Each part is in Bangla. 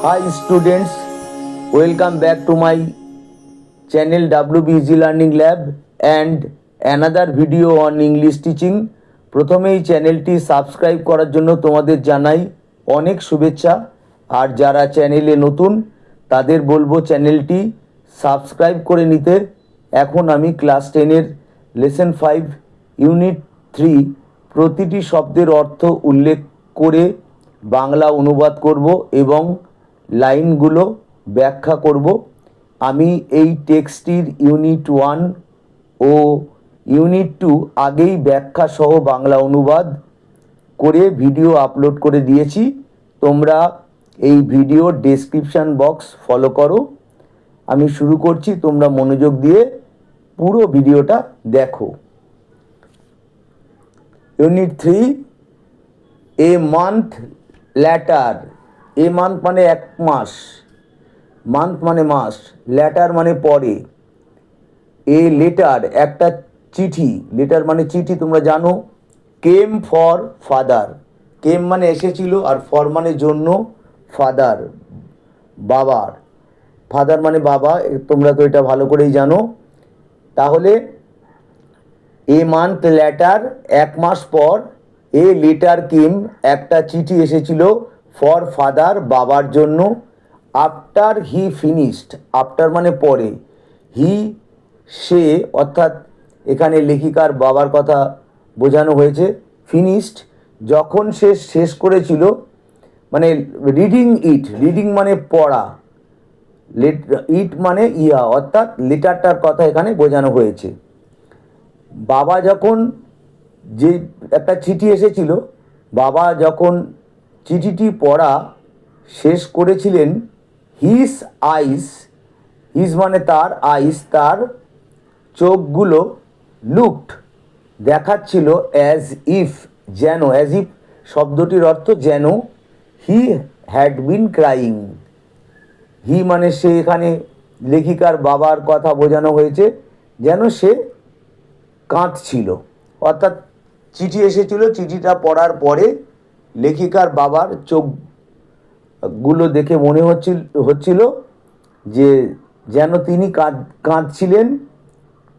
Hi students, welcome back to my channel WBG Learning Lab and another video on English teaching. প্রথমেই চ্যানেলটি সাবস্ক্রাইব করার জন্য তোমাদের জানাই অনেক শুভেচ্ছা। আর যারা চ্যানেলে নতুন তাদের বলব চ্যানেলটি সাবস্ক্রাইব করে নিতে। এখন আমি ক্লাস টেনের লেসন ফাইভ ইউনিট থ্রি প্রতিটি শব্দের অর্থ উল্লেখ করে বাংলা অনুবাদ করব এবং লাইনগুলো ব্যাখ্যা করব। আমি এই টেক্সটির ইউনিট ওয়ান ও ইউনিট টু আগেই ব্যাখ্যা সহ বাংলা অনুবাদ করে ভিডিও আপলোড করে দিয়েছি। তোমরা এই ভিডিও ডেসক্রিপশান বক্স ফলো করো। আমি শুরু করছি, তোমরা মনোযোগ দিয়ে পুরো ভিডিওটা দেখো। Unit three, a month later. A month মানে এক মাস। মান্থ মানে মাস ল্যাটার মানে পরে। এ লেটার একটা চিঠি লেটার মানে চিঠি তোমরা জানো। কেম ফর ফাদার কেম মানে এসেছিল আর ফর মানে জন্য ফাদার বাবার। ফাদার মানে বাবা তোমরা তো এটা ভালো করেই জানো। তাহলে এ মান্থ লেটার এক মাস পর এ লেটার কেম একটা চিঠি এসেছিল ফর ফাদার বাবার জন্য। আফটার হি ফিনিশড, আফটার মানে পরে। হি, সে, অর্থাৎ এখানে লেখিকার বাবার কথা বোঝানো হয়েছে, ফিনিশড। যখন সে শেষ করেছিল মানে রিডিং ইট রিডিং মানে পড়া। লেট ইট মানে ইয়া, অর্থাৎ লেটারটার কথা এখানে বোঝানো হয়েছে। বাবা যখন যে একটা চিঠি এসেছিল, বাবা যখন চিঠিটি পড়া শেষ করেছিলেন হিস আইস হিস মানে তার আইস তার চোখগুলো লুকড দেখাচ্ছিল অ্যাজ ইফ যেন অ্যাজ ইফ শব্দটির অর্থ যেন হি হ্যাড বিন ক্রাইং হি মানে সে এখানে লেখিকার বাবার কথা বোঝানো হয়েছে, যেন সে কাঁদছিল। অর্থাৎ চিঠি এসেছিল, চিঠিটা পড়ার পরে লেখিকার বাবার চোখগুলো দেখে মনে হচ্ছিল হচ্ছিল যে যেন তিনি কাঁদ, কাঁদছিলেন।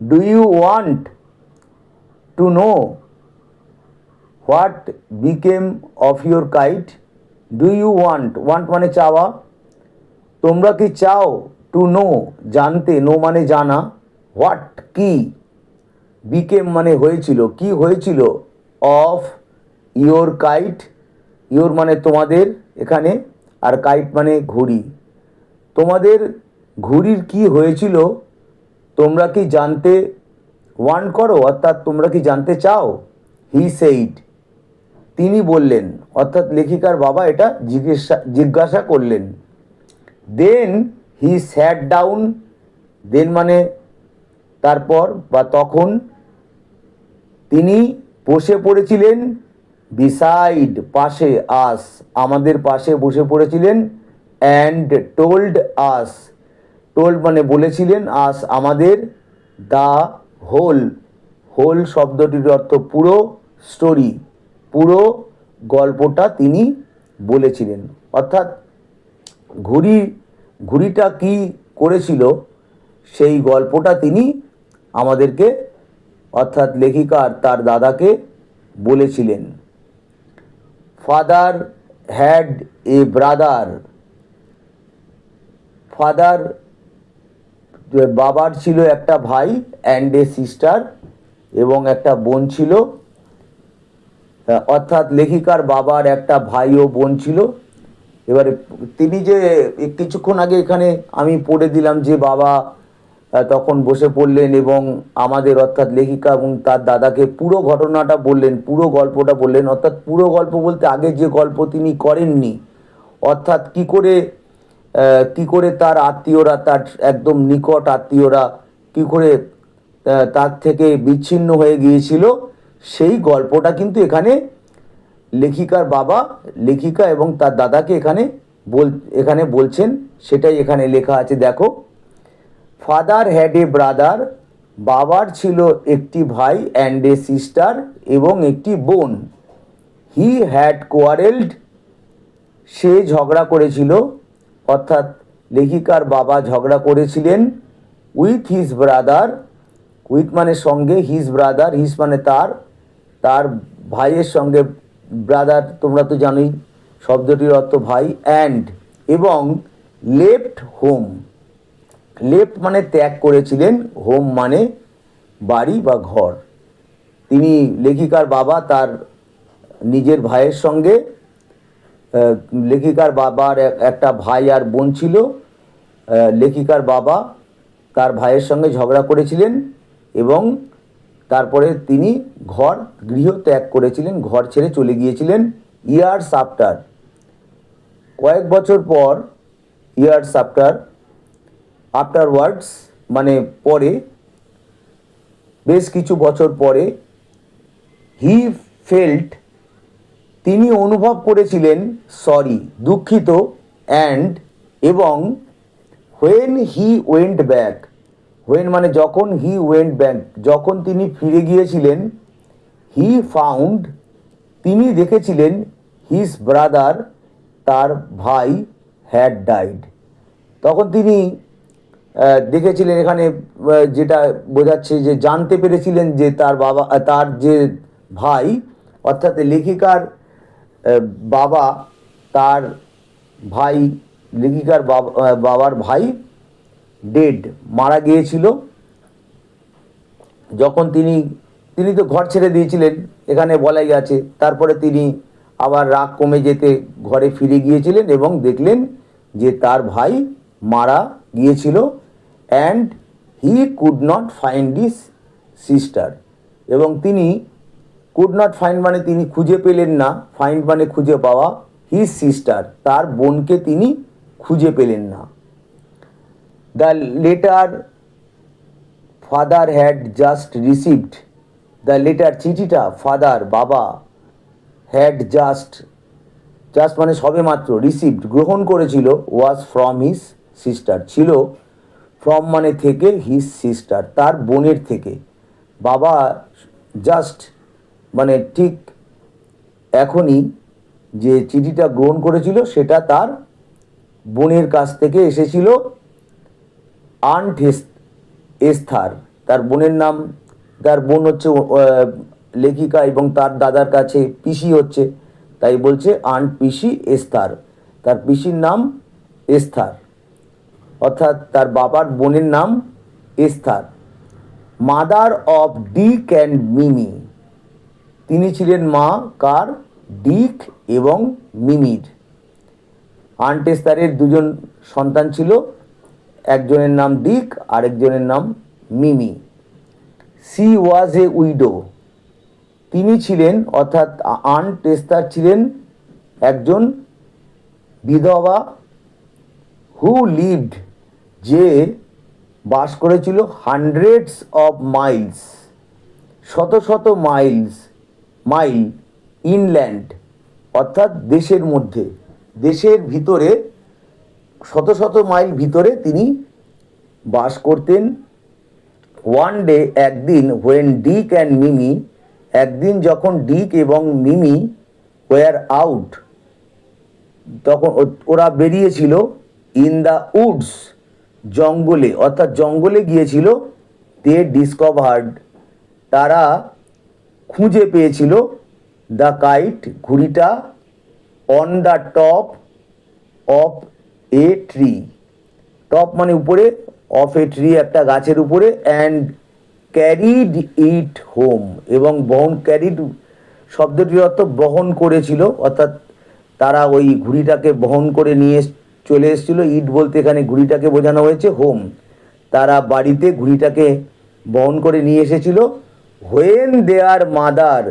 Do you want to know what became of your kite do you want want মানে চাওয়া। তোমরা কি চাও টু নো জানতে? নো মানে জানা। হোয়াট কি? বিকেম মানে হয়েছিল। কি হয়েছিল? অফ ইয়োর কাইট ইয়োর মানে তোমাদের এখানে, আর কাইট মানে ঘুড়ি। তোমাদের ঘুড়ির কি হয়েছিল, তোমরা কি জানতে ওয়ান করো, অর্থাৎ তোমরা কি জানতে চাও? He said. তিনি বললেন, অর্থাৎ লেখিকার বাবা এটা জিজ্ঞাসা জিজ্ঞাসা করলেন। দেন হি স্যাট ডাউন, দেন মানে তারপর বা তখন তিনি বসে পড়েছিলেন বিসাইড পাশে আস আমাদের পাশে বসে পড়েছিলেন অ্যান্ড টোল্ড আস টোল্ড মানে বলেছিলেন আস আমাদের দ্য হোল হোল শব্দটির অর্থ পুরো স্টোরি পুরো গল্পটা তিনি বলেছিলেন। অর্থাৎ ঘুড়ি ঘুড়িটা কি করেছিল, সেই গল্পটা তিনি আমাদেরকে, অর্থাৎ লেখিকার তার দাদাকে বলেছিলেন। Father had a brother father বাবার ছিল একটা ভাই অ্যান্ড এ সিস্টার এবং একটা বোন ছিল। অর্থাৎ লেখিকার বাবার একটা ভাই ও বোন ছিল। এবারে তিনি যে কিছুক্ষণ আগে এখানে আমি পড়ে দিলাম যে বাবা তখন বসে পড়লেন এবং আমাদের অর্থাৎ লেখিকা এবং তার দাদাকে পুরো ঘটনাটা বললেন, পুরো গল্পটা বললেন। অর্থাৎ পুরো গল্প বলতে আগে যে গল্প তিনি করেননি, অর্থাৎ কি করে কি করে তার আত্মীয়রা, তার একদম নিকট আত্মীয়রা কি করে তার থেকে বিচ্ছিন্ন হয়ে গিয়েছিল, সেই গল্পটা কিন্তু এখানে লেখিকার বাবা, লেখিকা এবং তার দাদাকে এখানে বল, এখানে বলছেন, সেটাই এখানে লেখা আছে, দেখো। ফাদার হ্যাড এ ব্রাদার, বাবার ছিল একটি ভাই অ্যান্ড এ সিস্টার এবং একটি বোন। হি হ্যাড কোয়ারেলড সে ঝগড়া করেছিল, অর্থাৎ লেখিকার বাবা ঝগড়া করেছিলেন উইথ হিজ ব্রাদার উইথ মানে সঙ্গে হিজ ব্রাদার হিজ মানে তার তার ভাইয়ের সঙ্গে ব্রাদার তোমরা তো জানোই, শব্দটির অর্থ ভাই অ্যান্ড এবং লেফট হোম লেফট মানে ত্যাগ করেছিলেন, হোম মানে বাড়ি বা ঘর। তিনি লেখিকার বাবা তার নিজের ভাইয়ের সঙ্গে লেখিকার বাবার একটা ভাই আর বোন ছিল লেখিকার বাবা তার ভাইয়ের সঙ্গে ঝগড়া করেছিলেন এবং তারপরে তিনি ঘর, গৃহ ত্যাগ করেছিলেন, ঘর ছেড়ে চলে গিয়েছিলেন ইয়ার্স আফটার কয়েক বছর পর ইয়ার্স আফটার আফটারওয়ার্ডস মানে পরে, বেশ কিছু বছর পরে হি ফেল্ট তিনি অনুভব করেছিলেন সরি দুঃখিত অ্যান্ড এবং when he went back when মানে যখন হি ওয়েন্ট ব্যাক যখন তিনি ফিরে গিয়েছিলেন হি ফাউন্ড তিনি দেখেছিলেন হিজ ব্রাদার তার ভাই হ্যাড ডাইড তখন তিনি দেখেছিলেন এখানে যেটা বোঝাচ্ছে যে জানতে পেরেছিলেন যে তার বাবা তার যে ভাই, অর্থাৎ লেখিকার বাবা, তার ভাই, লেখিকার বাবার ভাই ডেড মারা গিয়েছিল। যখন তিনি তিনি তো ঘর ছেড়ে দিয়েছিলেন, এখানে বলাই আছে। তারপরে তিনি আবার রাগ কমে যেতে ঘরে ফিরে গিয়েছিলেন এবং দেখলেন যে তার ভাই মারা গিয়েছিল and he could not find this sister এবং তিনি কুড নট ফাইন্ড মানে তিনি খুঁজে পেলেন না ফাইন্ড মানে খুঁজে পাওয়া হিজ সিস্টার তার বোনকে তিনি খুঁজে পেলেন না। The letter father had just received the letter চিঠিটা ফাদার বাবা হ্যাড জাস্ট জাস্ট মানে সবে মাত্র রিসিভড গ্রহণ করেছিল ওয়াজ ফ্রম হিজ সিস্টার ছিল ফ্রম মানে থেকে হিজ সিস্টার তার বোনের থেকে। বাবা জাস্ট মানে ঠিক এখনই যে চিঠিটা গ্রহণ করেছিল, সেটা তার বোনের কাছ থেকে এসেছিল। আন্ট এস্থার তার বোনের নাম, তার বোন হচ্ছে লেখিকা এবং তার দাদার কাছে পিসি হচ্ছে। তাই বলছে আন্ট পিসি এস্থার তার পিসির নাম এস্থার অর্থাৎ তার বাবার বোনের নাম Esther mother of Dick and Mimi. তিনি ছিলেন মা, কার, ডিক এবং মিমির। আন্টেস্তারের দুজন সন্তান ছিল। একজনের নাম ডিক, আরেকজনের নাম Mimi. She was a widow. তিনি ছিলেন, অর্থাৎ আন্ট টেস্তার ছিলেন একজন বিধবা হু লিভড যে বাস করেছিল হান্ড্রেডস অফ মাইলস শত শত মাইলস মাইল ইনল্যান্ড অর্থাৎ দেশের মধ্যে, দেশের ভিতরে, শত শত মাইল ভিতরে তিনি বাস করতেন। ওয়ান ডে একদিন হোয়েন ডিক অ্যান্ড মিমি একদিন যখন ডিক এবং মিমি ওয়ার আউট তখন ওরা বেরিয়েছিল ইন দ্য উডস জঙ্গলে, অর্থাৎ জঙ্গলে গিয়েছিল দে ডিসকভার্ড তারা খুঁজে পেয়েছিল the kite ঘুড়িটা on the top of a tree top মানে উপরে অফ এ ট্রি একটা গাছের উপরে অ্যান্ড ক্যারিড ইট হোম এবং বহন ক্যারিড শব্দটির অর্থ বহন করেছিল, অর্থাৎ তারা ওই ঘুড়িটাকে বহন করে নিয়ে চলে এসেছিল, ইট বলতে এখানে ঘুড়িটাকে বোঝানো হয়েছে, হোম। তারা বাড়িতে ঘুড়িটাকে বহন করে নিয়ে এসেছিল। হোয়েন দেয়ার মাদার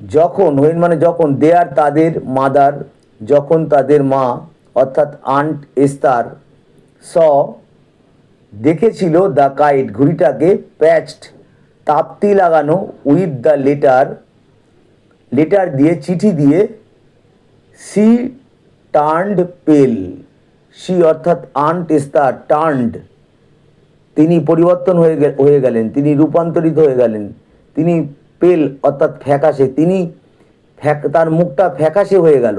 যখন, হোয়েন মানে যখন দেয়ার তাদের মাদার যখন তাদের মা, অর্থাৎ আন্ট এস্তার, স দেখেছিল দ্য কাইট ঘুড়িটাকে প্যাচড, তাপ্তি লাগানো উইথ দ্য লেটার লেটার দিয়ে চিঠি দিয়ে সি টার্নড পেল। সি অর্থাৎ আন্ট এস্তার টার্নড তিনি পরিবর্তন হয়ে হয়ে গেলেন, তিনি রূপান্তরিত হয়ে গেলেন। তিনি পেল অর্থাৎ ফ্যাকাশে, তিনি ফ্যাক তার মুখটা ফ্যাকাশে হয়ে গেল।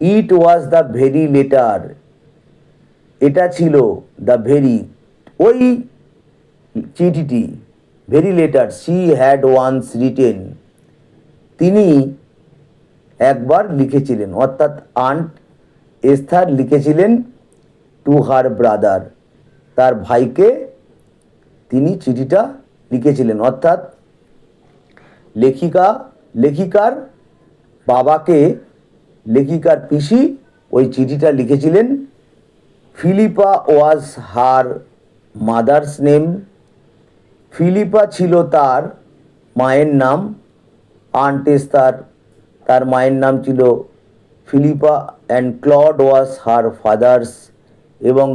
It was the very letter. এটা ছিল দ্য ভেরি, ওই চিঠিটি, very letter she had once written. তিনি একবার লিখেছিলেন, অর্থাৎ আন্ট এস্থার লিখেছিলেন টু হার ব্রাদার। তার ভাইকে তিনি চিঠিটা লিখেছিলেন, অর্থাৎ লেখিকা, লেখিকার বাবাকে, লেখিকার পিসি ওই চিঠিটা লিখেছিলেন, Philippa was her mother's name. Philippa ছিল তার মায়ের নাম আন্টেস তার তার মায়ের নাম ছিল Philippa and Claude was her father's এবং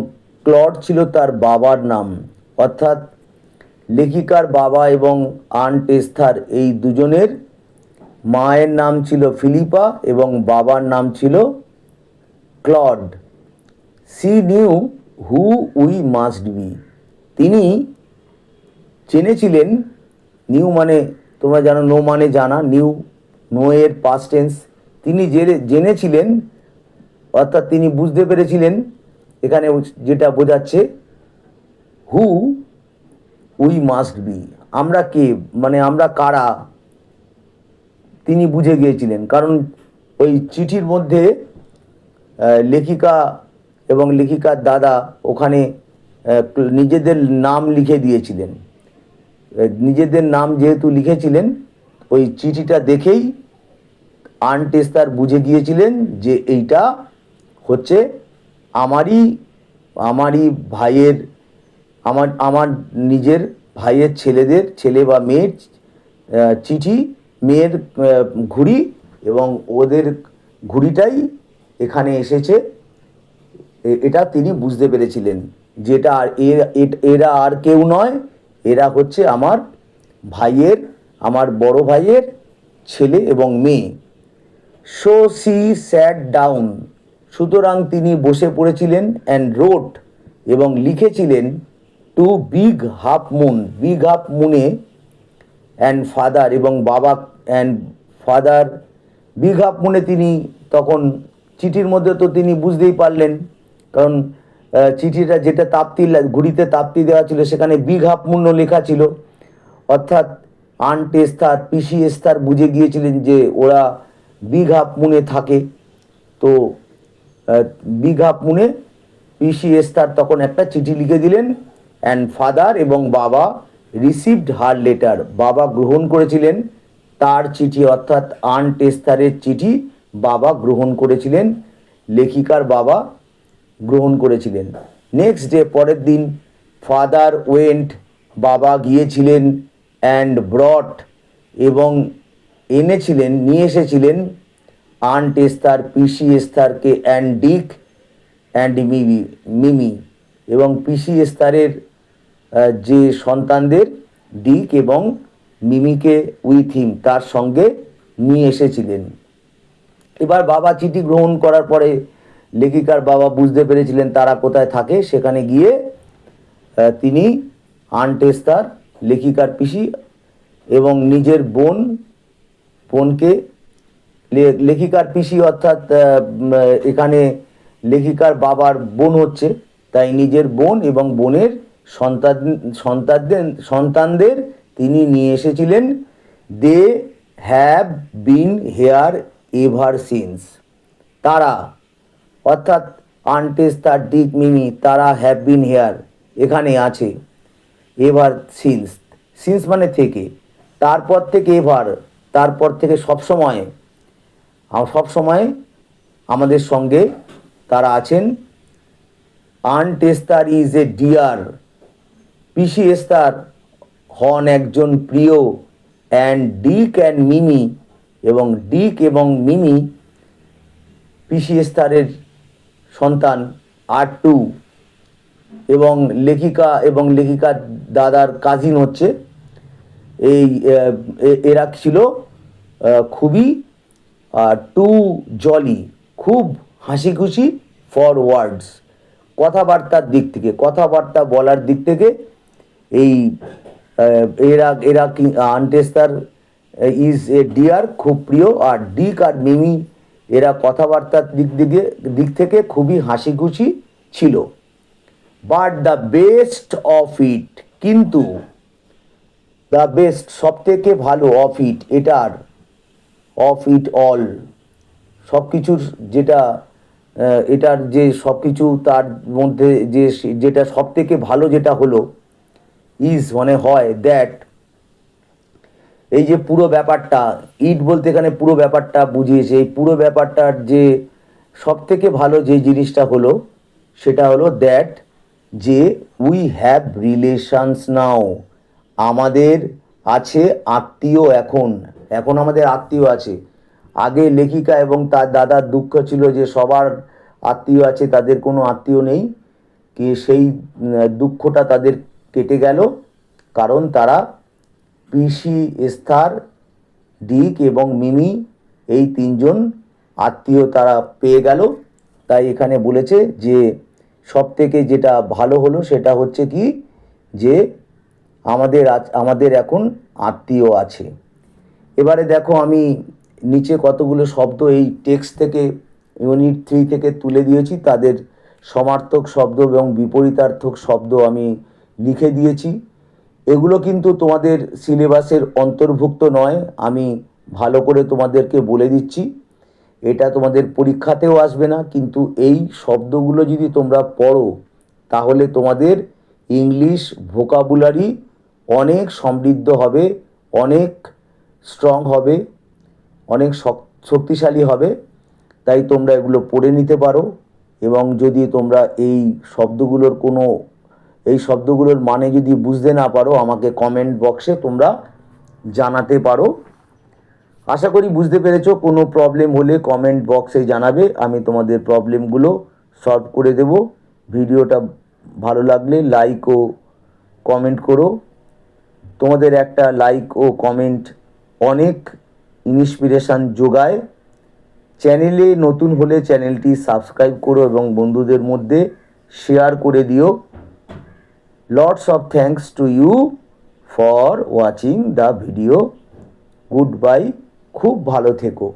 ক্লড ছিল তার বাবার নাম। অর্থাৎ লেখিকার বাবা এবং আন্ট এস্থার এই দুজনের মায়ের নাম ছিল ফিলিপা এবং বাবার নাম ছিল Claude. She knew who we must be. তিনি চেনেছিলেন, নিউ মানে তোমরা জানো, নো মানে জানা, নিউ নো এর পাস্ট টেন্স তিনি জেনে, জেনেছিলেন, অর্থাৎ তিনি বুঝতে পেরেছিলেন, এখানে যেটা বোঝাচ্ছে হু উই মাস্ট বি আমরা কে মানে আমরা কারা, তিনি বুঝে গিয়েছিলেন। কারণ ওই চিঠির মধ্যে লেখিকা এবং লেখিকার দাদা ওখানে নিজেদের নাম লিখে দিয়েছিলেন। নিজেদের নাম যেহেতু লিখেছিলেন, ওই চিঠিটা দেখেই আনটেস্তার বুঝে গিয়েছিলেন যে এইটা হচ্ছে আমারই আমারই ভাইয়ের, আমার আমার নিজের ভাইয়ের ছেলেদের, ছেলে বা মেয়ের চিঠি, মেয়ের ঘুড়ি এবং ওদের ঘুড়িটাই এখানে এসেছে। এটা তিনি বুঝতে পেরেছিলেন যেটা আর এরা আর কেউ নয়, এরা হচ্ছে আমার ভাইয়ের, আমার বড় ভাইয়ের ছেলে এবং মেয়ে। সো সি স্যাট ডাউন সুতরাং তিনি বসে পড়েছিলেন অ্যান্ড রোড এবং লিখেছিলেন to big half moon big half মুনে and father এবং বাবা অ্যান্ড ফাদার বিগ হাফ মুনে তিনি তখন চিঠির মধ্যে তো তিনি বুঝতেই পারলেন, কারণ চিঠিটা যেটা তাপ্তি ঘুড়িতে তাপ্তি দেওয়া ছিল সেখানে বিগ হাফ মূল্য লেখা ছিল। অর্থাৎ আন্ট এস্তার পিসি এস্তার বুঝে গিয়েছিলেন যে ওরা বিগ পুনে থাকে। তো বিগ পুনে পিসি এস্তার তখন একটা চিঠি লিখে দিলেন, অ্যান্ড ফাদার এবং বাবা রিসিভড হার লেটার। বাবা গ্রহণ করেছিলেন তার চিঠি, অর্থাৎ আন্ট এস্তারের চিঠি বাবা গ্রহণ করেছিলেন, লেখিকার বাবা গ্রহণ করেছিলেন। নেক্সট ডে পরের দিন ফাদার ওয়েন্ট বাবা গিয়েছিলেন অ্যান্ড ব্রট এবং এনেছিলেন, নিয়ে এসেছিলেন আন্ট এস্তার, পিসি এস্তারকে and Dick and Mimi Mimi এবং পিসি এস্তারের যে সন্তানদের ডিক এবং মিমিকে উইথ হিম তার সঙ্গে নিয়ে এসেছিলেন। এবার বাবা চিঠি গ্রহণ করার পরে লেখিকার বাবা বুঝতে পেরেছিলেন তারা কোথায় থাকে, সেখানে গিয়ে তিনি আনটেস্তার লেখিকার পিসি এবং নিজের বোন বোনকে লে- লেখিকার পিসি অর্থাৎ এখানে লেখিকার বাবার বোন হচ্ছে, তাই নিজের বোন এবং বোনের সন্তান, সন্তানদের সন্তানদের তিনি নিয়ে এসেছিলেন, they have been here ever since. তারা, অর্থাৎ আন্টেস তার ডিক মিমি, তারা হ্যাভ বিন হেয়ার এখানে আছে, এভার সিন্স। সিন্স মানে থেকে, তারপর থেকে এভার। তারপর থেকে সবসময় সব সময় আমাদের সঙ্গে তারা আছেন। Aunt Esther is a dear. PC Esther হন একজন প্রিয় অ্যান্ড ডিক অ্যান্ড মিমি এবং ডিক এবং মিমি পিসি এস্তারের সন্তান আর টু এবং লেখিকা এবং লেখিকার দাদার কাজিন হচ্ছে। এই এরা ছিল খুবই টু জলি খুব হাসি খুশি ফর ওয়ার্ডস কথাবার্তার দিক থেকে, কথাবার্তা বলার দিক থেকে এই এরা এরা কি আনটেস্তার ইজ এ ডিয়ার খুব প্রিয়। আর ডিক আর মিমি, এরা কথাবার্তার দিক দিকে, দিক থেকে খুবই হাসি খুশি ছিল। But the best of it কিন্তু দ্য বেস্ট সব থেকে ভালো অফ ইট এটার অফ ইট অল সব কিছুর যেটা এটার যে সব কিছু তার মধ্যে যে যেটা সব থেকে ভালো যেটা হলো ইজ মানে হয় দ্যাট এই যে পুরো ব্যাপারটা ইট বলতে এখানে পুরো ব্যাপারটা বুঝিয়েছে। এই পুরো ব্যাপারটার যে সব থেকে ভালো যে জিনিসটা হলো, সেটা হলো দ্যাট যে উই হ্যাভ রিলেশনস নাও আমাদের আছে আত্মীয় এখন। এখন আমাদের আত্মীয় আছে। আগে লেখিকা এবং তার দাদার দুঃখ ছিল যে সবার আত্মীয় আছে, তাদের কোনো আত্মীয় নেই। কি সেই দুঃখটা তাদের কেটে গেল। কারণ তারা পিসি, এস্থার, ডিক এবং মিমি এই তিনজন আত্মীয় তারা পেয়ে গেল। তাই এখানে বলেছে যে সব থেকে যেটা ভালো হলো সেটা হচ্ছে কি? যে আমাদের আজ- আমাদের এখন আত্মীয় আছে। এবারে দেখো আমি নিচে কতগুলো শব্দ এই টেক্সট থেকে ইউনিট থ্রি থেকে তুলে দিয়েছি। তাদের সমার্থক শব্দ এবং বিপরীতার্থক শব্দ আমি লিখে দিয়েছি। এগুলো কিন্তু তোমাদের সিলেবাসের অন্তর্ভুক্ত নয়, আমি ভালো করে তোমাদেরকে বলে দিচ্ছি। এটা তোমাদের পরীক্ষাতেও আসবে না, কিন্তু এই শব্দগুলো যদি তোমরা পড়ো, তাহলে তোমাদের ইংলিশ ভোকাবুলারি অনেক সমৃদ্ধ হবে, অনেক স্ট্রং হবে, অনেক শক্তিশালী হবে। তাই তোমরা এগুলো পড়ে নিতে পারো এবং যদি তোমরা এই শব্দগুলোর কোনো, এই শব্দগুলোর মানে যদি বুঝতে না পারো, আমাকে কমেন্ট বক্সে তোমরা জানাতে পারো। আশা করি বুঝতে পেরেছ, কোনো প্রবলেম হলে কমেন্ট বক্সে জানাবে, আমি তোমাদের প্রবলেমগুলো সলভ করে দেব। ভিডিওটা ভালো লাগলে লাইক ও কমেন্ট করো। তোমাদের একটা লাইক ও কমেন্ট অনেক ইন্সপিরেশান যোগায়। চ্যানেলে নতুন হলে চ্যানেলটি সাবস্ক্রাইব করো এবং বন্ধুদের মধ্যে শেয়ার করে দিও। Lots of thanks to you for watching the video goodbye খুব ভালো থেকো।